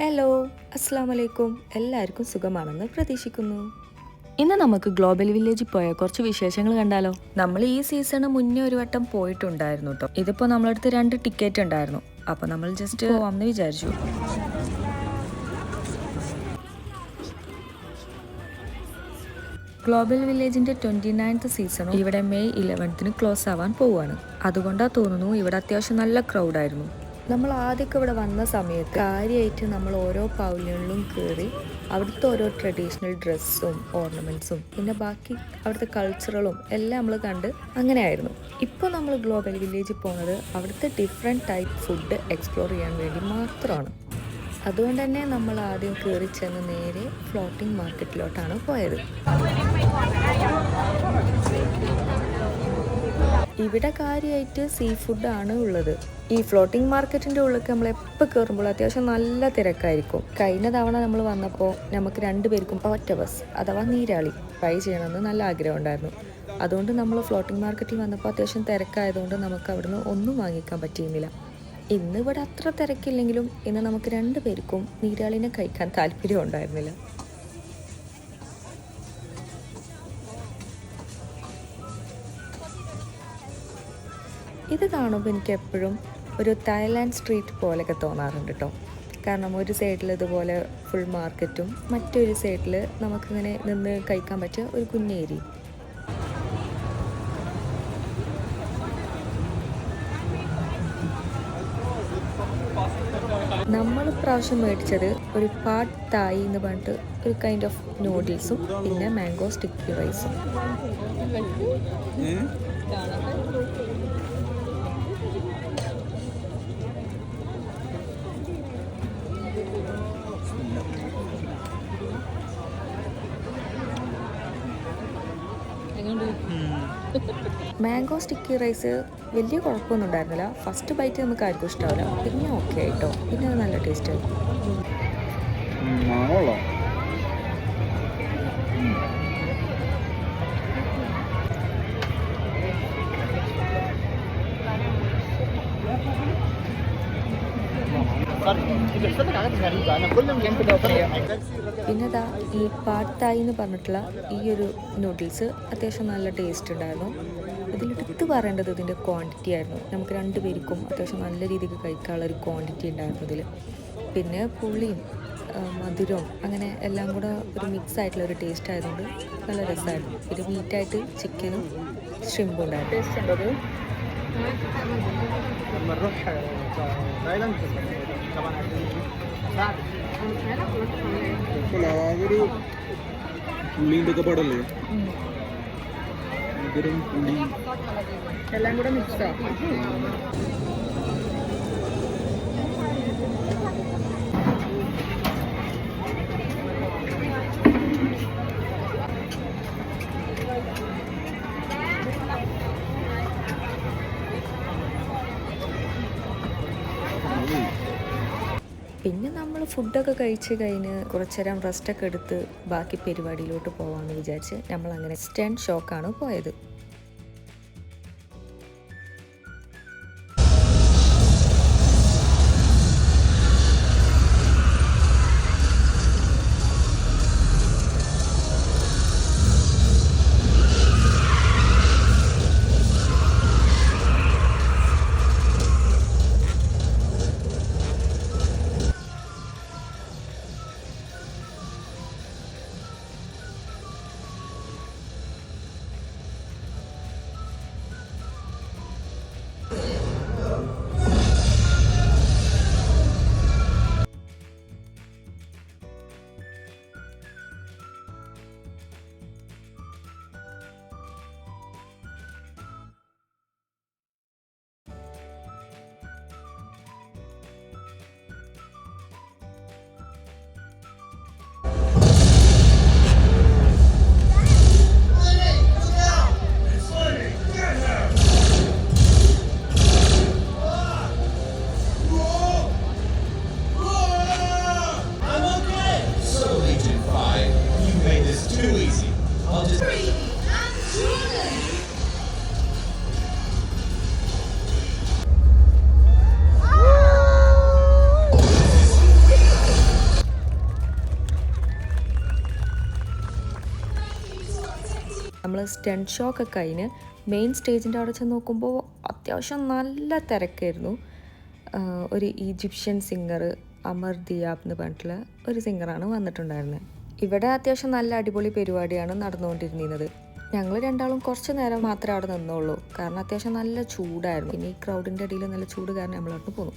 Hello അസ്സാം വലൈക്കും എല്ലാവർക്കും സുഖമാണെന്ന് പ്രതീക്ഷിക്കുന്നു. ഇന്ന് നമുക്ക് ഗ്ലോബൽ വില്ലേജിൽ പോയ കുറച്ച് വിശേഷങ്ങൾ കണ്ടാലോ? നമ്മൾ ഈ സീസണ് മുന്നേ ഒരു വട്ടം പോയിട്ടുണ്ടായിരുന്നു കേട്ടോ ഇതിപ്പോൾ നമ്മളടുത്ത് രണ്ട് ടിക്കറ്റ് ഉണ്ടായിരുന്നു. അപ്പോൾ നമ്മൾ ജസ്റ്റ് പോവാമെന്ന് വിചാരിച്ചു. ഗ്ലോബൽ വില്ലേജിന്റെ ട്വന്റി നയൻത്ത് സീസണും ഇവിടെ മെയ് ഇലവൻത്തിന് ക്ലോസ് ആവാൻ പോവുകയാണ് അതുകൊണ്ടാണ് തോന്നുന്നു ഇവിടെ അത്യാവശ്യം നല്ല ക്രൗഡായിരുന്നു നമ്മൾ ആദ്യമൊക്കെ ഇവിടെ വന്ന സമയത്ത് കാര്യമായിട്ട് നമ്മൾ ഓരോ പവലിയണിലും കയറി അവിടുത്തെ ഓരോ ട്രഡീഷണൽ ഡ്രസ്സും ഓർണമെന്റ്സും പിന്നെ ബാക്കി അവിടുത്തെ കൾച്ചറുകളും എല്ലാം നമ്മൾ കണ്ട് അങ്ങനെയായിരുന്നു. ഇപ്പോൾ നമ്മൾ ഗ്ലോബൽ വില്ലേജിൽ പോകുന്നത് അവിടുത്തെ ഡിഫറെന്റ് ടൈപ്പ് ഫുഡ് എക്സ്പ്ലോർ ചെയ്യാൻ വേണ്ടി മാത്രമാണ്. അതുകൊണ്ട് തന്നെ നമ്മൾ ആദ്യം കയറി ചെന്ന് നേരെ ഫ്ലോട്ടിംഗ് മാർക്കറ്റിലോട്ടാണ് പോയത്. ഇവിടെ കാര്യമായിട്ട് സീ ഫുഡാണ് ഉള്ളത്. ഈ ഫ്ലോട്ടിംഗ് മാർക്കറ്റിന്റെ ഉള്ളിലേക്ക് നമ്മൾ എപ്പോൾ കയറുമ്പോൾ അത്യാവശ്യം നല്ല തിരക്കായിരിക്കും. കഴിഞ്ഞ തവണ നമ്മൾ വന്നപ്പോൾ നമുക്ക് രണ്ടുപേർക്കും ഒറ്റ ബസ് അഥവാ നീരാളി ട്രൈ ചെയ്യണമെന്ന് നല്ല ആഗ്രഹം ഉണ്ടായിരുന്നു. അതുകൊണ്ട് നമ്മൾ ഫ്ലോട്ടിംഗ് മാർക്കറ്റിൽ വന്നപ്പോൾ അത്യാവശ്യം തിരക്കായതുകൊണ്ട് നമുക്ക് അവിടുന്ന് ഒന്നും വാങ്ങിക്കാൻ പറ്റിയിരുന്നില്ല. ഇന്ന് ഇവിടെ അത്ര തിരക്കില്ലെങ്കിലും ഇന്ന് നമുക്ക് രണ്ടുപേർക്കും നീരാളിനെ കഴിക്കാൻ താല്പര്യം ഉണ്ടായിരുന്നില്ല. ഇത് കാണുമ്പോൾ എനിക്ക് എപ്പോഴും ഒരു തായ്ലാൻഡ് സ്ട്രീറ്റ് പോലെയൊക്കെ തോന്നാറുണ്ട് കേട്ടോ കാരണം ഒരു സൈഡിൽ ഇതുപോലെ ഫുൾ മാർക്കറ്റും മറ്റൊരു സൈഡിൽ നമുക്കിങ്ങനെ നിന്ന് കഴിക്കാൻ പറ്റിയ ഒരു കുഞ്ഞേരി നമ്മൾ പ്രാവശ്യം മേടിച്ചത് ഒരു പാട്ട് തായി എന്ന് പറഞ്ഞിട്ട് ഒരു കൈൻഡ് ഓഫ് നൂഡിൽസും പിന്നെ മാംഗോ സ്റ്റിക്കി റൈസും മാംഗോ സ്റ്റിക്കി റൈസ് വലിയ കുഴപ്പമൊന്നും ഉണ്ടായിരുന്നില്ല. ഫസ്റ്റ് ബൈറ്റ് നമുക്ക് ആർക്കും ഇഷ്ടാവില്ല. പിന്നെ ഓക്കെ ആയിട്ടോ. പിന്നെ അത് നല്ല ടേസ്റ്റ് ആയി. മാങ്ങ പിന്നെ ഇതാ ഈ പാട്ടായി എന്ന് പറഞ്ഞിട്ടുള്ള ഈ ഒരു നൂഡിൽസ് അത്യാവശ്യം നല്ല ടേസ്റ്റ് ഉണ്ടായിരുന്നു. ഇതിലെടുത്ത് പറയേണ്ടത് ഇതിന്റെ ക്വാണ്ടിറ്റി ആയിരുന്നു. നമുക്ക് രണ്ട് പേർക്കും അത്യാവശ്യം നല്ല രീതിക്ക് കഴിക്കാനുള്ള ഒരു ക്വാണ്ടിറ്റി ഉണ്ടായിരുന്നു ഇതിൽ പിന്നെ പുളിയും മധുരവും അങ്ങനെ എല്ലാം കൂടെ ഒരു മിക്സ് ആയിട്ടുള്ള ഒരു ടേസ്റ്റ് ആയതുകൊണ്ട് നല്ല രസമായിരുന്നു. പിന്നെ മീറ്റായിട്ട് ചിക്കനും ഷ്രിമ്പും ഉണ്ടായിരുന്നു. ടേസ്റ്റ് ഉണ്ടത് لما نروح تايلاند طبعا ഒരു പുള്ളീൻ്റെ ഒക്കെ പടല്ലേ മധുരം പുളി എല്ലാം കൂടെ മിക്സാണ് പിന്നെ നമ്മൾ ഫുഡൊക്കെ കഴിച്ച് കഴിഞ്ഞ് കുറച്ച് നേരം റെസ്റ്റൊക്കെ എടുത്ത് ബാക്കി പരിപാടിയിലോട്ട് പോകാമെന്ന് വിചാരിച്ച് നമ്മൾ അങ്ങനെ സ്റ്റാൻഡ് ഷോക്കാണ് പോയത്. നമ്മൾ സ്റ്റെൻ ഷോക്ക് ഒക്കെ കഴിഞ്ഞ് മെയിൻ സ്റ്റേജിന്റെ അവിടെ ചെന്ന് നോക്കുമ്പോൾ അത്യാവശ്യം നല്ല തിരക്കായിരുന്നു. ഒരു ഈജിപ്ഷ്യൻ സിംഗർ അമർ ദിയാബ് എന്ന് പറഞ്ഞിട്ടുള്ള ഒരു സിംഗറാണ് വന്നിട്ടുണ്ടായിരുന്നത് ഇവിടെ അത്യാവശ്യം നല്ല അടിപൊളി പരിപാടിയാണ് നടന്നുകൊണ്ടിരുന്നത്. ഞങ്ങൾ രണ്ടാളും കുറച്ച് നേരം മാത്രമേ അവിടെ നിന്നുള്ളൂ. കാരണം അത്യാവശ്യം നല്ല ചൂടായിരുന്നു. ഇനി ഈ ക്രൗഡിന്റെ ഇടയിൽ നല്ല ചൂട് കാരണം നമ്മളവിടെ പോന്നു.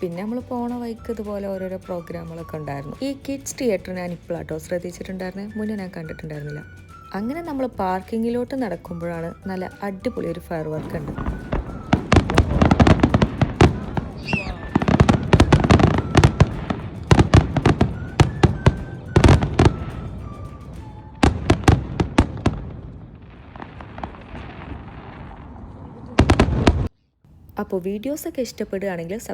പിന്നെ നമ്മൾ പോണ വൈക്ക് ഇതുപോലെ ഓരോരോ പ്രോഗ്രാമുകളൊക്കെ ഉണ്ടായിരുന്നു. ഈ കിഡ്സ് തിയേറ്റർ ഞാൻ ഇപ്പോഴാട്ടോ ശ്രദ്ധിച്ചിട്ടുണ്ടായിരുന്നത് മുന്നേ ഞാൻ കണ്ടിട്ടുണ്ടായിരുന്നില്ല. അങ്ങനെ നമ്മൾ പാർക്കിങ്ങിലോട്ട് നടക്കുമ്പോഴാണ് നല്ല അടിപൊളി ഒരു ഫയർ വർക്ക് ഉണ്ട് അപ്പോൾ വീഡിയോസൊക്കെ ഇഷ്ടപ്പെടുകയാണെങ്കിൽ